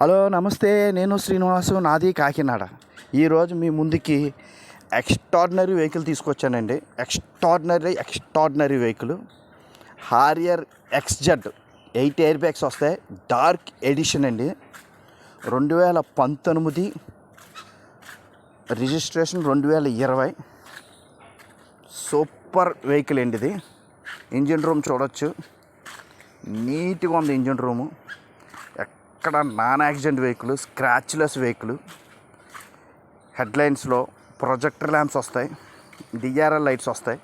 Hello నమస్తే నేను శ్రీనివాసు నాది కాకినాడ. ఈరోజు మీ ముందుకి ఎక్స్ట్రాడినరీ వెహికల్ తీసుకొచ్చానండి. Extraordinary extraordinary vehicle Harrier XZ eight air bags వస్తాయి. డార్క్ ఎడిషన్ అండి. రెండు వేల పంతొమ్మిది రిజిస్ట్రేషన్ రెండు వేల ఇరవై. సూపర్ వెహికల్ అండి ఇది. ఇంజిన్ రూమ్ చూడొచ్చు. నీట్గా ఉంది ఇంజిన్ రూము అక్కడ non accident vehicle scratchless vehicle హెడ్లైన్స్లో projector lamps వస్తాయి డిఆర్ఎల్ లైట్స్ వస్తాయి.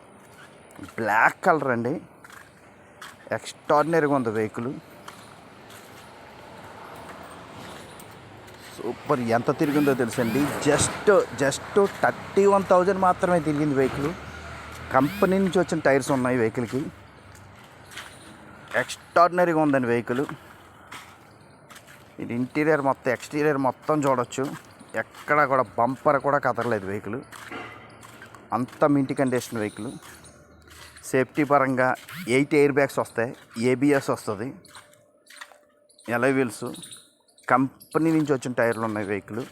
బ్లాక్ కలర్ అండి. ఎక్స్ట్రాడినరీగా ఉంది వెహికల్ సూపర్ ఎంత తిరిగిందో తెలుసండి. Just just thirty one thousand మాత్రమే తిరిగింది వెహికల్ కంపెనీ నుంచి వచ్చిన టైర్స్ ఉన్నాయి వెహికల్కి ఎక్స్ట్రాడినరీగా ఉందండి వెహికల్ ఇది ఇంటీరియర్ మొత్తం ఎక్స్టీరియర్ మొత్తం చూడొచ్చు. ఎక్కడ కూడా బంపర్ కూడా కదలలేదు వెహికల్ అంత మింటి కండిషన్ వెహికల్ సేఫ్టీ పరంగా ఎయిట్ ఎయిర్ బ్యాగ్స్ వస్తాయి. ఏబిఎస్ వస్తుంది. ఎలై వీల్స్ కంపెనీ నుంచి వచ్చిన టైర్లు ఉన్నాయి వెహికల్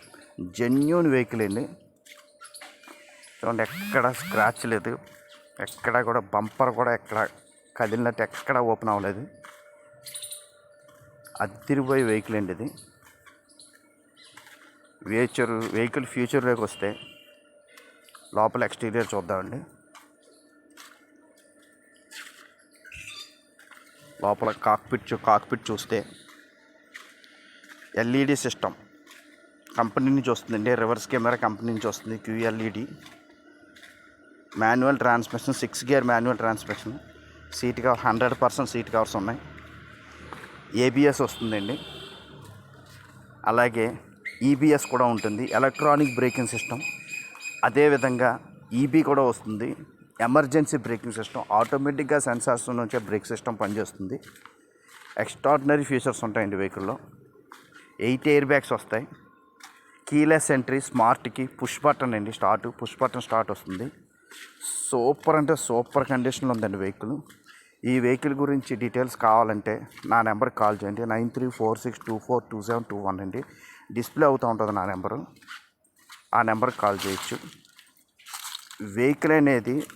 జెన్యున్ వెహికల్ అండి. చూడండి ఎక్కడ స్క్రాచ్ లేదు. ఎక్కడ కూడా బంపర్ కూడా ఎక్కడ కదిలినట్టు ఎక్కడ ఓపెన్ అవ్వలేదు. అద్దరిపోయే వెహికల్ అండి ఇది. ఫ్యూచర్ వెహికల్ ఫ్యూచర్లోకి వస్తే లోపల ఎక్స్టీరియర్ చూద్దామండి. లోపల కాక్పిట్ కాక్పిట్ చూస్తే ఎల్ఈడి సిస్టమ్ కంపెనీ నుంచి వస్తుందండి. రివర్స్ కెమెరా కంపెనీ నుంచి వస్తుంది QLED manual transmission six gear manual transmission seat cover hundred percent seat covers ఉన్నాయి. ఏబిఎస్ వస్తుందండి. అలాగే ఈబిఎస్ కూడా ఉంటుంది. ఎలక్ట్రానిక్ బ్రేకింగ్ సిస్టమ్ అదేవిధంగా ఈబీ కూడా వస్తుంది. ఎమర్జెన్సీ బ్రేకింగ్ సిస్టమ్ ఆటోమేటిక్గా సెన్సార్స్ నుంచే బ్రేక్ సిస్టమ్ పనిచేస్తుంది. ఎక్స్ట్రాడినరీ ఫీచర్స్ ఉంటాయండి వెహికల్లో ఎయిట్ ఎయిర్ బ్యాగ్స్ వస్తాయి. Keyless entry smart key push button అండి స్టార్ట్ పుష్ బటన్ స్టార్ట్ వస్తుంది. సూపర్ అంటే సూపర్ కండిషన్లో ఉందండి వెహికల్ ఈ వెహికల్ గురించి డీటెయిల్స్ కావాలంటే నా నెంబర్కి కాల్ చేయండి. Nine three four six two four two seven two one అండి. డిస్ప్లే అవుతూ ఉంటుంది నా నెంబరు. ఆ నెంబర్కి కాల్ చేయొచ్చు. వెహికల్ అనేది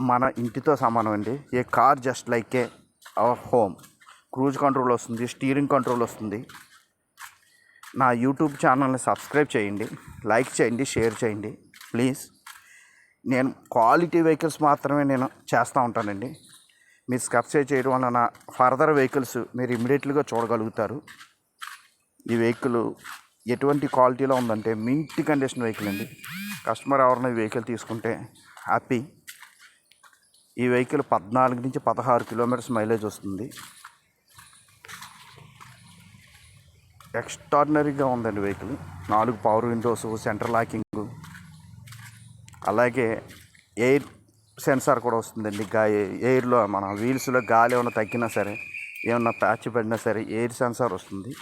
మన ఇంటితో సమానం అండి. A car just like a our home cruise control వస్తుంది స్టీరింగ్ కంట్రోల్ వస్తుంది. నా యూట్యూబ్ ఛానల్ని సబ్స్క్రైబ్ చేయండి లైక్ చేయండి షేర్ చేయండి. ప్లీజ్. నేను క్వాలిటీ వెహికల్స్ మాత్రమే నేను చేస్తూ ఉంటానండి. మీరు స్కప్సే చేయడం వలన ఫర్దర్ వెహికల్స్ మీరు ఇమ్మీడియట్లీగా చూడగలుగుతారు. ఈ వెహికల్ ఎటువంటి క్వాలిటీలో ఉందంటే మింటి కండిషన్ వెహికల్ అండి. కస్టమర్ ఎవరైనా వెహికల్ తీసుకుంటే హ్యాపీ. ఈ వెహికల్ పద్నాలుగు నుంచి పదహారు కిలోమీటర్స్ మైలేజ్ వస్తుంది. ఎక్స్ట్రాడినరీగా ఉందండి వెహికల్. నాలుగు పవర్ విండోస్ సెంటర్ లాకింగ్. అలాగే ఎయిర్ సెన్సార్ కూడా వస్తుందండి. గా ఎయిర్లో మన వీల్స్లో గాలి ఏమైనా తగ్గినా సరే ఏమన్నా ప్యాచ్ పడినా సరే ఎయిర్ సెన్సార్ వస్తుంది.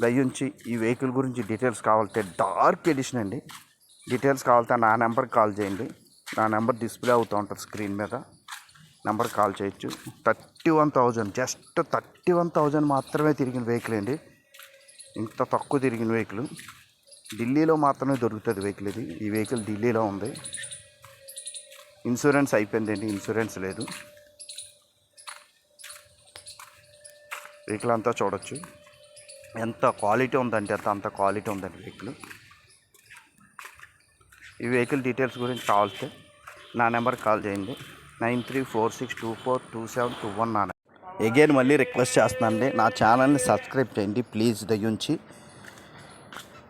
దయ్యుంచి ఈ వెహికల్ గురించి డీటెయిల్స్ కావాలంటే డార్క్ ఎడిషన్ అండి. డీటెయిల్స్ కావాలంటే నా నెంబర్కి కాల్ చేయండి. నా నెంబర్ డిస్ప్లే అవుతూ ఉంటుంది స్క్రీన్ మీద. నెంబర్ కాల్ చేయొచ్చు. Thirty one thousand just thirty one thousand మాత్రమే తిరిగిన వెహికల్ అండి. ఇంత తక్కువ తిరిగిన వెహికల్. ఢిల్లీలో మాత్రమే దొరుకుతుంది వెహికల్ ఇది. ఈ వెహికల్ ఢిల్లీలో ఉంది. ఇన్సూరెన్స్ అయిపోయిందండి ఇన్సూరెన్స్ లేదు. వెహికల్ అంతా చూడొచ్చు. ఎంత క్వాలిటీ ఉందంటే అంత అంత క్వాలిటీ ఉందండి వెహికల్ ఈ వెహికల్ డీటెయిల్స్ గురించి కావాల్సి నా నెంబర్కి కాల్ చేయండి. Nine three four six two four two seven two one నా అగైన్ మళ్ళీ రిక్వెస్ట్ చేస్తున్నానండి. నా ఛానల్ని సబ్స్క్రైబ్ చేయండి ప్లీజ్ దయ్యుంచి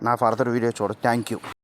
నా ఫర్దర్ వీడియో చూడ. Thank you